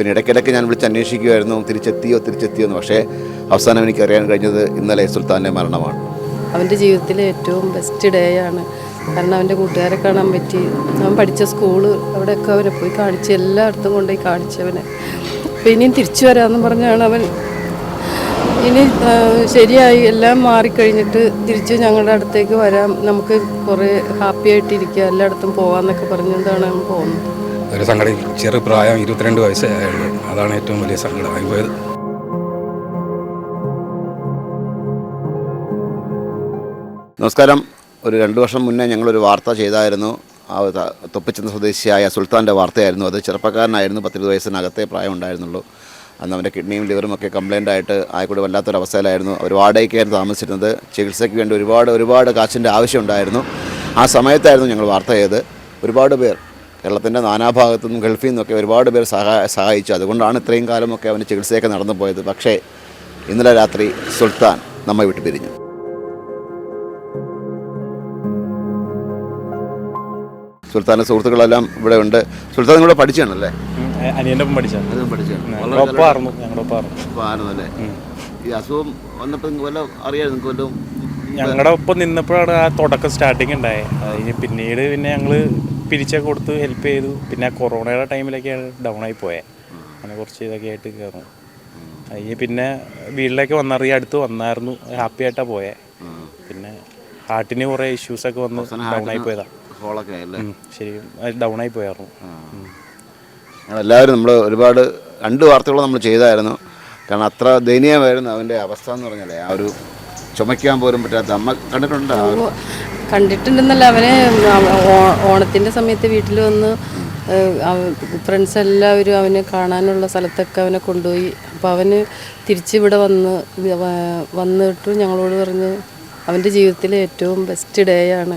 പിന്നെ ഇടയ്ക്കിടയ്ക്ക് ഞാൻ വിളിച്ച് അന്വേഷിക്കുമായിരുന്നു തിരിച്ചെത്തിയോ തിരിച്ചെത്തിയോ എന്ന്. പക്ഷേ അവസാനം എനിക്ക് അറിയാൻ കഴിഞ്ഞത് ഇന്നലെ സുൽത്താന്റെ മരണമാണ്. അവന്റെ ജീവിതത്തിലെ ഏറ്റവും ബെസ്റ്റ് ഡേ ആണ്. കാരണം അവന്റെ കൂട്ടുകാരെ കാണാൻ പറ്റി. അവൻ പഠിച്ച സ്കൂൾ അവിടെയൊക്കെ അവനെ പോയി കാണിച്ച് എല്ലായിടത്തും കൊണ്ടുപോയി കാണിച്ചവനെ അപ്പം ഇനിയും തിരിച്ചു വരാമെന്ന് പറഞ്ഞാണ് അവൻ ഇനി ശരിയായി എല്ലാം മാറിക്കഴിഞ്ഞിട്ട് തിരിച്ച് ഞങ്ങളുടെ അടുത്തേക്ക് വരാം. നമുക്ക് കുറേ ഹാപ്പി ആയിട്ടിരിക്കുക എല്ലായിടത്തും പോകാമെന്നൊക്കെ പറഞ്ഞുകൊണ്ടാണ് പോകുന്നത്. ഒരു സങ്കടം. ചെറു പ്രായം ഇരുപത്തിരണ്ട് വയസ്സേ ആയുള്ളൂ. അതാണ് ഏറ്റവും വലിയ സങ്കടമായി പോയത്. നമസ്കാരം. ഒരു രണ്ട് വർഷം മുന്നേ ഞങ്ങളൊരു വാർത്ത ചെയ്തായിരുന്നു. ആ തൊപ്പച്ചന്ത തൊപ്പിച്ചന്ത സ്വദേശിയായ സുൽത്താന്റെ വാർത്തയായിരുന്നു അത്. ചെറുപ്പക്കാരനായിരുന്നു പത്തിരുപത് വയസ്സിനകത്തെ പ്രായം ഉണ്ടായിരുന്നുള്ളൂ. അന്ന് അവന്റെ കിഡ്നിയും ലിവറും ഒക്കെ കംപ്ലൈന്റ് ആയിട്ട് ആയിക്കൂടെ വല്ലാത്തൊരവസ്ഥയിലായിരുന്നു. അവർ വാടകയ്ക്കായിരുന്നു താമസിച്ചിരുന്നത്. ചികിത്സയ്ക്ക് വേണ്ടി ഒരുപാട് ഒരുപാട് കാശിന്റെ ആവശ്യമുണ്ടായിരുന്നു ആ സമയത്തായിരുന്നു ഞങ്ങൾ വാർത്ത ചെയ്ത് ഒരുപാട് പേർ കേരളത്തിന്റെ നാനാഭാഗത്തു നിന്നും ഗൾഫിൽ നിന്നൊക്കെ ഒരുപാട് പേർ സഹായ സഹായിച്ചു. അതുകൊണ്ടാണ് ഇത്രയും കാലമൊക്കെ അവന്റെ ചികിത്സയൊക്കെ നടന്നു പോയത്. പക്ഷേ ഇന്നലെ രാത്രി സുൽത്താൻ നമ്മെ വിട്ടു പിരിഞ്ഞു. സുൽത്താന്റെ സുഹൃത്തുക്കളെല്ലാം ഇവിടെ ഉണ്ട്. സുൽത്താൻ നിങ്ങളെ പഠിച്ചാണല്ലേ അനിയന്റെ ഒപ്പം പഠിച്ച? അതും പഠിച്ചാണ് ഞങ്ങളുടെ ഒപ്പമായിരുന്നു ഞങ്ങളുടെ ഒപ്പമായിരുന്നു അപ്പോൾ ആയിരുന്നല്ലേ ഈ അസുഖം വന്നപ്പോൾ നിങ്ങൾക്ക് വല്ല അറിയാം നിങ്ങൾക്ക് വല്ലതും? ഞങ്ങളുടെ ഒപ്പം നിന്നപ്പോഴാണ് ആ തുടക്കം സ്റ്റാർട്ടിങ് ഉണ്ടായത് അതിന് പിന്നീട് പിന്നെ ഞങ്ങൾ പിരിച്ചൊക്കെ കൊടുത്ത് ഹെൽപ്പ് ചെയ്തു. പിന്നെ ആ കൊറോണയുടെ ടൈമിലൊക്കെയാണ് ഡൗൺ ആയി പോയത് അങ്ങനെ കുറച്ച് ഇതൊക്കെ ആയിട്ട് കയറുന്നു അതിന് പിന്നെ വീട്ടിലേക്ക് വന്നറി അടുത്ത് വന്നായിരുന്നു. ഹാപ്പി ആയിട്ടാണ് പോയത് പിന്നെ ഹാർട്ടിന് കുറേ ഇഷ്യൂസൊക്കെ വന്നു. ഡൗൺ ആയി പോയതാ. ഹോളൊക്കെ ആയല്ലേ ശരി ഡൗൺ ആയി പോയായിരുന്നു. ഉം. ഞങ്ങളെല്ലാവരും നമ്മൾ ഒരുപാട് രണ്ട് വാർത്തകൾ നമ്മൾ ചെയ്തായിരുന്നു. കാരണം അത്ര ദയനീയമായിരുന്നു അവന്റെ അവസ്ഥ എന്ന് പറഞ്ഞാലേ ആ ഒരു ചുമയ്ക്കാൻ പോലും പറ്റാത്ത അമ്മ കണ്ടിട്ടുണ്ട്? കണ്ടിട്ടുണ്ടെന്നല്ല അവനെ ഓണത്തിന്റെ സമയത്ത് വീട്ടിൽ വന്ന് ഫ്രണ്ട്സ് എല്ലാവരും അവനെ കാണാനുള്ള സ്ഥലത്തൊക്കെ അവനെ കൊണ്ടുപോയി. അപ്പോൾ അവന് തിരിച്ചിവിടെ വന്ന് വന്നിട്ട് ഞങ്ങളോട് പറഞ്ഞ് അവന്റെ ജീവിതത്തിലെ ഏറ്റവും ബെസ്റ്റ് ഡേ ആണ്.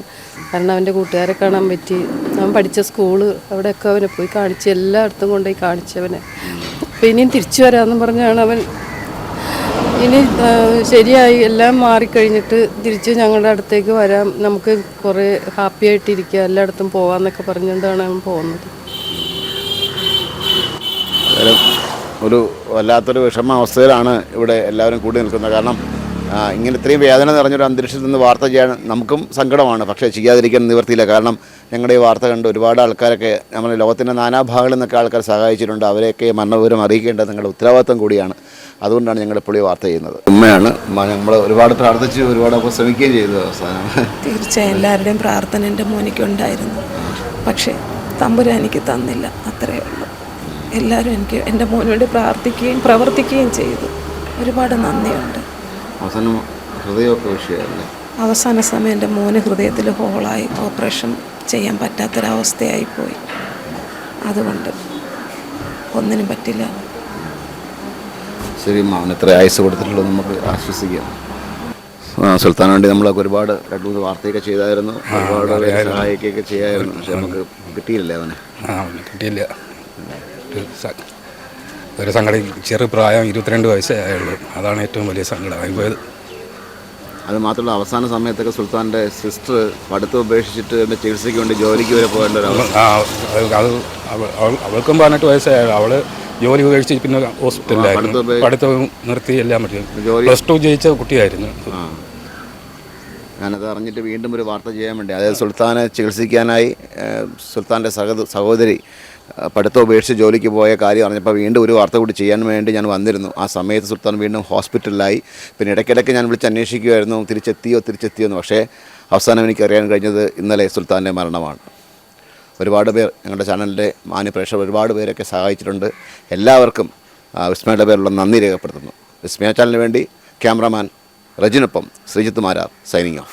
കാരണം അവന്റെ കൂട്ടുകാരെ കാണാൻ പറ്റി. അവൻ പഠിച്ച സ്കൂൾ അവിടെയൊക്കെ അവനെ പോയി കാണിച്ച് എല്ലായിടത്തും കൊണ്ടുപോയി കാണിച്ചവനെ അപ്പോൾ ഇനിയും തിരിച്ചു വരാമെന്ന് പറഞ്ഞാണ് അവൻ. ഇനി ശരിയായി എല്ലാം മാറിക്കഴിഞ്ഞിട്ട് തിരിച്ച് ഞങ്ങളുടെ അടുത്തേക്ക് വരാം. നമുക്ക് കുറേ ഹാപ്പി ആയിട്ടിരിക്കുക എല്ലായിടത്തും പോകാമെന്നൊക്കെ പറഞ്ഞുകൊണ്ടാണ് അവൻ പോകുന്നത്. ഒരു വല്ലാത്തൊരു വിഷമാവസ്ഥയിലാണ് ഇവിടെ എല്ലാവരും കൂടി നിൽക്കുന്നത്. കാരണം ഇങ്ങനെ ഇത്രയും വേദന നിറഞ്ഞൊരു അന്തരീക്ഷത്തിൽ നിന്ന് വാർത്ത ചെയ്യാൻ നമുക്കും സങ്കടമാണ്. പക്ഷേ ചെയ്യാതിരിക്കാൻ നിവർത്തിയില്ല. കാരണം ഞങ്ങളുടെ ഈ വാർത്ത കണ്ട് ഒരുപാട് ആൾക്കാരൊക്കെ നമ്മുടെ ലോകത്തിന്റെ നാനാഭാഗങ്ങളിൽ നിന്നൊക്കെ ആൾക്കാർ സഹായിച്ചിട്ടുണ്ട്. അവരെയൊക്കെ മരണവിവരം അറിയിക്കേണ്ടത് നിങ്ങളുടെ ഉത്തരവാദിത്വം കൂടിയാണ്. അതുകൊണ്ടാണ് ഞങ്ങൾ ഇപ്പോൾ ഈ വാർത്ത ചെയ്യുന്നത്. ഉമ്മയാണ്. നമ്മൾ ഒരുപാട് പ്രാർത്ഥിച്ച് ഒരുപാട് അപ്പോൾ ശ്രമിക്കുകയും ചെയ്തു അവസാനം. തീർച്ചയായും എല്ലാവരുടെയും പ്രാർത്ഥന എന്റെ മോനിക്കുണ്ടായിരുന്നു പക്ഷേ തമ്പുരാൻ എനിക്ക് തന്നില്ല. അത്രയേ ഉള്ളൂ. എല്ലാവരും എനിക്ക് എന്റെ മോനോട് പ്രാർത്ഥിക്കുകയും പ്രവർത്തിക്കുകയും ചെയ്തു. ഒരുപാട് നന്ദിയുണ്ട്. അവസാനം ഹൃദയമൊക്കെ വിഷയമല്ലേ അവസാന സമയം എന്റെ മോന് ഹൃദയത്തിൽ ഹോളായി ഓപ്പറേഷൻ ചെയ്യാൻ പറ്റാത്തൊരവസ്ഥയായിപ്പോയി അതുകൊണ്ട് ഒന്നിനും പറ്റില്ല. ശരി അവന് ഇത്ര ആയുസ് കൊടുത്തിട്ടുള്ളത് നമുക്ക് ആശ്വസിക്കാം. സുൽത്താൻ വേണ്ടി നമ്മളൊക്കെ ഒരുപാട് രണ്ട് മൂന്ന് വാർത്തയൊക്കെ ചെയ്തായിരുന്നു. ഒരുപാട് പേരെ സഹായിക്കുകയൊക്കെ ചെയ്യായിരുന്നു. പക്ഷെ നമുക്ക് കിട്ടിയില്ലേ അവനെ? ആ അവന് കിട്ടിയില്ല. ഒരു സങ്കടം ചെറു പ്രായം ഇരുപത്തിരണ്ട് വയസ്സേ ആയുള്ളൂ. അതാണ് ഏറ്റവും വലിയ സങ്കടമായി പോയത് അത് മാത്രമല്ല അവസാന സമയത്തൊക്കെ സുൽത്താന്റെ സിസ്റ്റർ പഠിത്തം ഉപേക്ഷിച്ചിട്ട് എന്റെ ചികിത്സയ്ക്ക് വേണ്ടി ജോലിക്ക് വരെ പോകേണ്ട ഒരു അവസ്ഥ. അത് അവൾ അവൾ- അവൾക്കും പതിനെട്ട് വയസ്സായുള്ളൂ അവൾ ജോലി ഉപേക്ഷിച്ച് പിന്നെ ഹോസ്പിറ്റലിലായിരുന്നു. പഠിത്തം നിർത്തി എല്ലാം പറ്റും. പ്ലസ് ടു ജയിച്ച കുട്ടിയായിരുന്നു. ഞാനത് അറിഞ്ഞിട്ട് വീണ്ടും ഒരു വാർത്ത ചെയ്യാൻ വേണ്ടി. അതായത് സുൽത്താനെ ചികിത്സിക്കാനായി സുൽത്താന്റെ സഹ സഹോദരി പഠിത്തം ഉപേക്ഷിച്ച് ജോലിക്ക് പോയ കാര്യം അറിഞ്ഞപ്പോൾ വീണ്ടും ഒരു വാർത്ത കൂടി ചെയ്യാൻ വേണ്ടി ഞാൻ വന്നിരുന്നു. ആ സമയത്ത് സുൽത്താൻ വീണ്ടും ഹോസ്പിറ്റലിലായി. പിന്നെ ഇടയ്ക്കിടയ്ക്ക് ഞാൻ വിളിച്ച് അന്വേഷിക്കുമായിരുന്നു തിരിച്ചെത്തിയോ തിരിച്ചെത്തിയോ എന്ന്. പക്ഷേ അവസാനം എനിക്ക് അറിയാൻ കഴിഞ്ഞത് ഇന്നലെ സുൽത്താന്റെ മരണമാണ്. ഒരുപാട് പേർ ഞങ്ങളുടെ ചാനലിന്റെ മാന്യ പ്രേക്ഷകർ ഒരുപാട് പേരൊക്കെ സഹായിച്ചിട്ടുണ്ട്. എല്ലാവർക്കും വിസ്മയുടെ പേരിലുള്ള നന്ദി രേഖപ്പെടുത്തുന്നു. വിസ്മയ ചാനലിന് വേണ്ടി ക്യാമറാമാൻ റജിനൊപ്പം ശ്രീജിത്ത് മാരാർ സൈനിങ് ഓഫ്.